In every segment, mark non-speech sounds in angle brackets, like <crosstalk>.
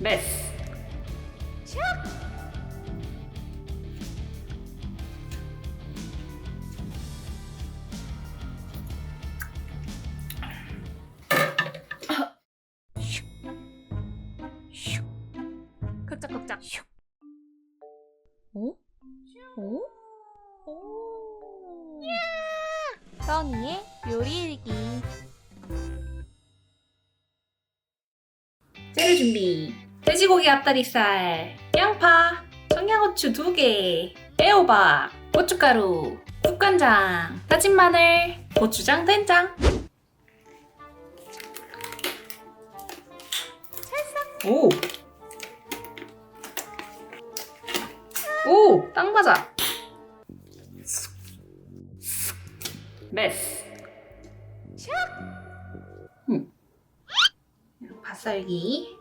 메스. 끄짝끄짝. 오? 오? 오. 써니의 요리 일기. 재료 준비. 돼지고기 앞다리살, 양파, 청양고추 2개, 애호박, 고춧가루, 국간장, 다진 마늘, 고추장, 된장. 오! 오! 딱 맞아! 메스. 음. 밭살기.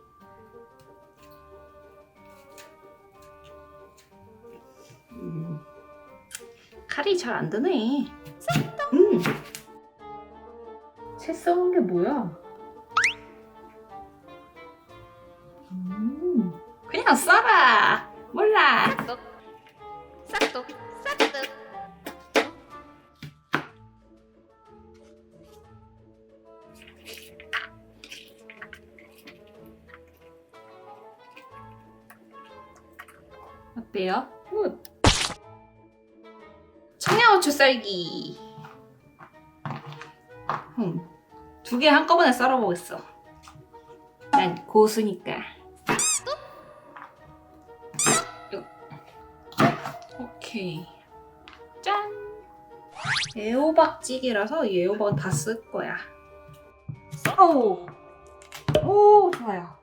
칼이 잘 안 드네. 음. 채 썩은 게 뭐야? 음. 그냥 써라. 몰라. 싹둑. 싹둑. 싹둑. 어때요? 굿. 청양고추 썰기. 음. 두개 한꺼번에 썰어보겠어. 난 고수니까. 요. 오케이. 짠. 애호박찌개라서 이 애호박은 다 쓸 거야. 오. 오, 좋아요.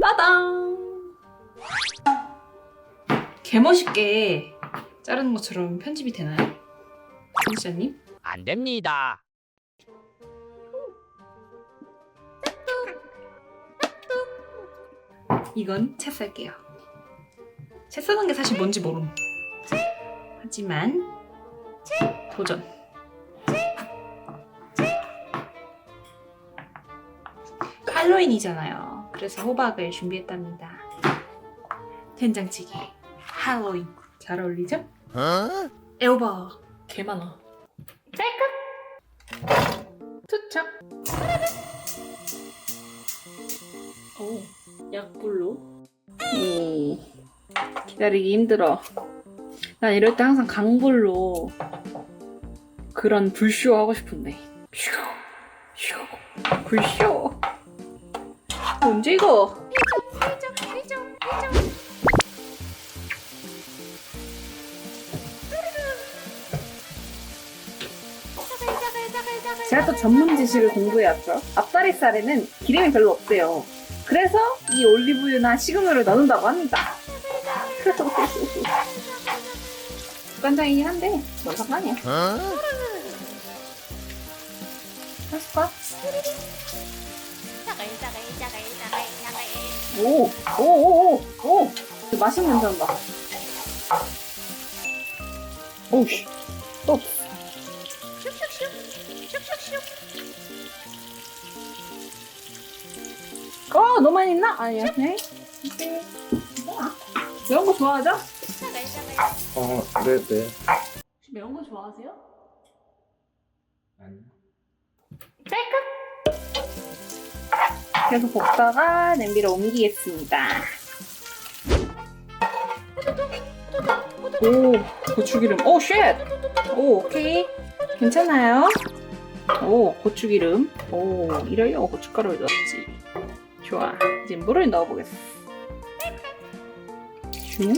따당. 개멋있게 자르는 것처럼 편집이 되나요? 정시자님? 안 됩니다. 이건 채 썰게요. 채 써는 게 사실 뭔지 모름. 하지만 도전. 할로윈이잖아요. 그래서 호박을 준비했답니다. 된장찌개. 할로윈. 잘 어울리죠? 애호박. 개 많아. 짤깍. 투척. 오. 약불로. 오. 기다리기 힘들어. 난 이럴 때 항상 강불로 그런 불쇼 하고 싶은데. 슈, 슈, 불쇼. 언제 이거? 제가 또 전문 지식을 공부해왔죠. 앞다리살에는 기름이 별로 없대요. 그래서 이 올리브유나 식용유를 넣는다고 합니다. <laughs> 국간장이긴 한데 뭔 상관이야. 할까? 자글자글자글자글자글. 오, 오, 오, 오, 오. 맛있는 냄새 난다. 오우 어, 너무 많이 있나? 아니야. 네. 오케이. 괜찮아. 이런 거 좋아하죠? 어, 네, 네. 혹시 매운 거 좋아하세요? 아니. 계속 볶다가 냄비로 옮기겠습니다. 오, 고추기름. 오, 쉣! 오, 오케이. 괜찮아요. 오, 고추기름. 오, 이러려고 고춧가루를 넣었지. 좋아. 이제 물을 넣어보겠어. 슝.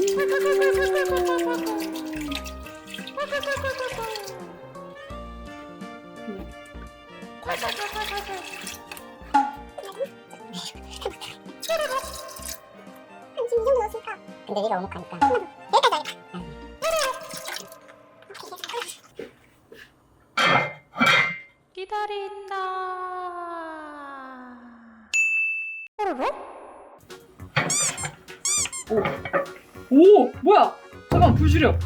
근데 얘가 오목하니까 기다린다. 호로로? 오, 오, 뭐야? 잠깐 불 줄여.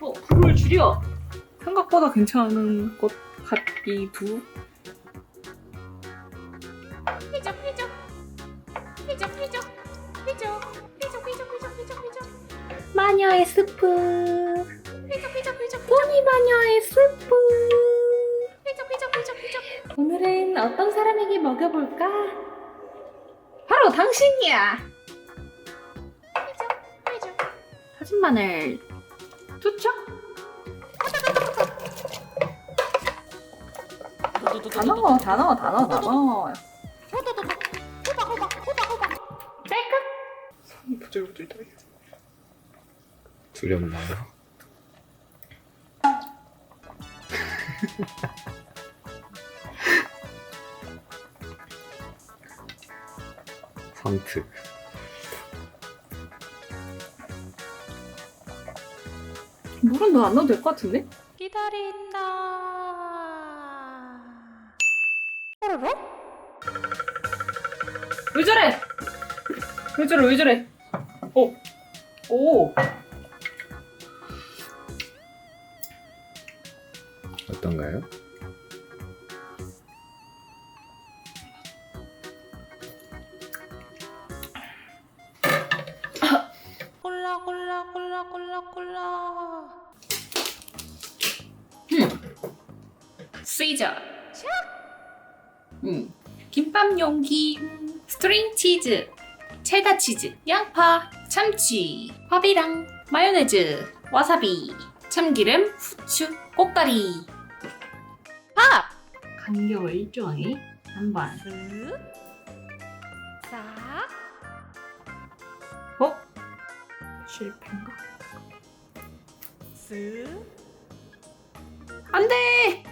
어, 불을 줄여. 생각보다 괜찮은 것 같기도. 휘적 휘적 휘적 휘적 휘적 휘적 휘적 휘적 휘적 휘적 마녀의 스프 휘적 휘적 휘적 휘적 마녀의 스프 어떤 사람에게 먹여볼까? 바로 당신이야. 다진 마늘 투척. 다 넣어, 다 넣어, 다 넣어, 다 넣어. 호박 딸깍. 부들부들 떨려. 두렵나요? <laughs> 삼특. 물은 너 안 넣어도 될 것 같은데? 기다린다 뽀로로 왜 저래? 왜 저래? 왜 저래? 오, 오. 어떤가요? 골라 골라 골라 시저. 음. 김밥 용기, 음, 스트링 치즈, 체다 치즈, 양파, 참치, 밥이랑 마요네즈, 와사비, 참기름, 후추, 꽃가리. 밥 간격을 일정히 한번. 싹 어? 실패인가? 쓱 안 돼!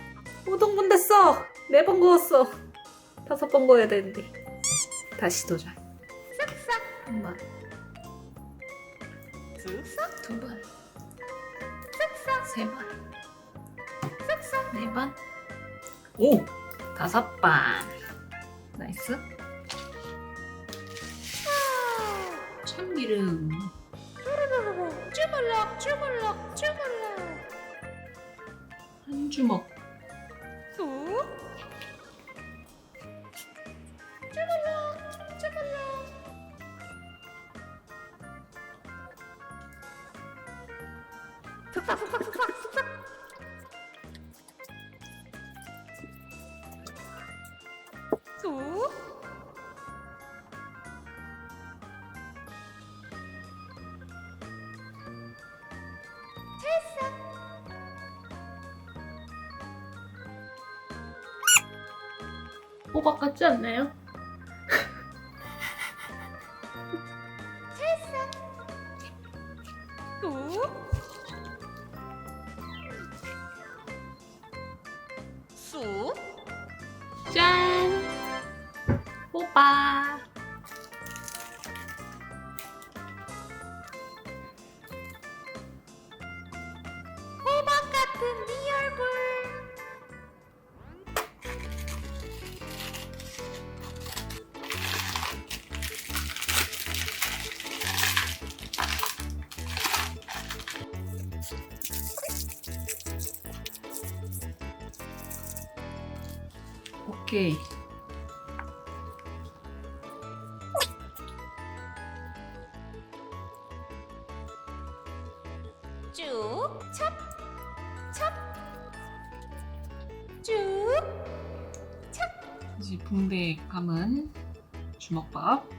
5등분 됐어! 네 번 구웠어. 다섯 번 구워야 되는데. 다시 도전. 쓱싹 한 번, 쓱싹 두 번, 쓱싹 세 번, 쓱싹 네 번. 오! 다섯 번. 나이스. 참기름. 주물럭 주물럭 주물럭. 한 주먹. 쑥 주물럭 주물럭. 슥싹 슥싹 슥싹 슥싹 쑥 호박 같지 않나요? 짠! 호박 오케이. 쭉, 찹, 찹, 쭉. 이제 붕대 감은 주먹밥.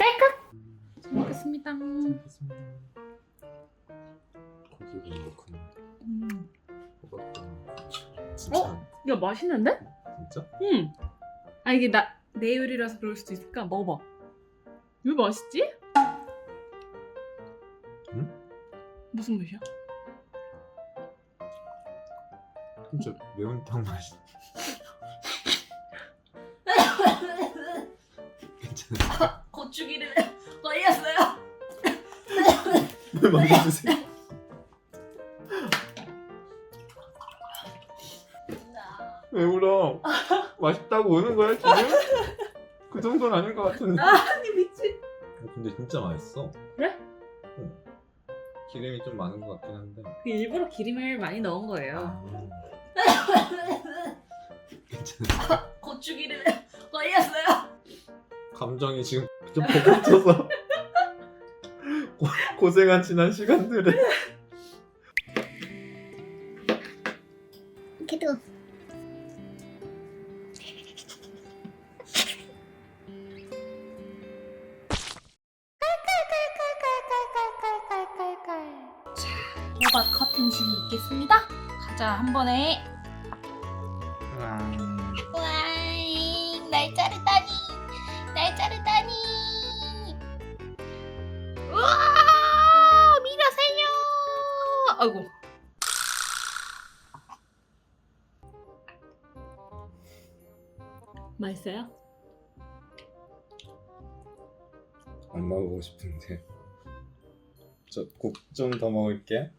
딸깍! 잘 먹겠습니다. 고기를 넣고 음. 호박도 넣고. 진짜? 어? 야 맛있는데? 진짜? 응. 아 이게 나 내 요리라서 그럴 수도 있을까? 먹어봐. 왜 맛있지? 응? 무슨 맛이야? 진짜 매운탕 맛이. <laughs> 괜찮아 요? 고추기름에 <laughs> 걸렸어요. 왜 만져주세요? 왜 울어? 맛있다고 우는 거야 지금? 그 정도는 아닌 것 같은데. 아니 미친. 어, 근데 진짜 맛있어. 그래? 응. 기름이 좀 많은 것 같긴 한데. 그 일부러 기름을 많이 넣은 거예요. 아, <laughs> 괜찮아. 고추기름 <laughs> 걸렸어요. 감정이 지금 좀 벅차서 고, 고생한 지난 시간들을 그래도 호박 커팅실 있겠습니다. 가자 한 번에. 아이고. 맛있어요? 안 먹고 싶은데 저 국 좀 더 먹을게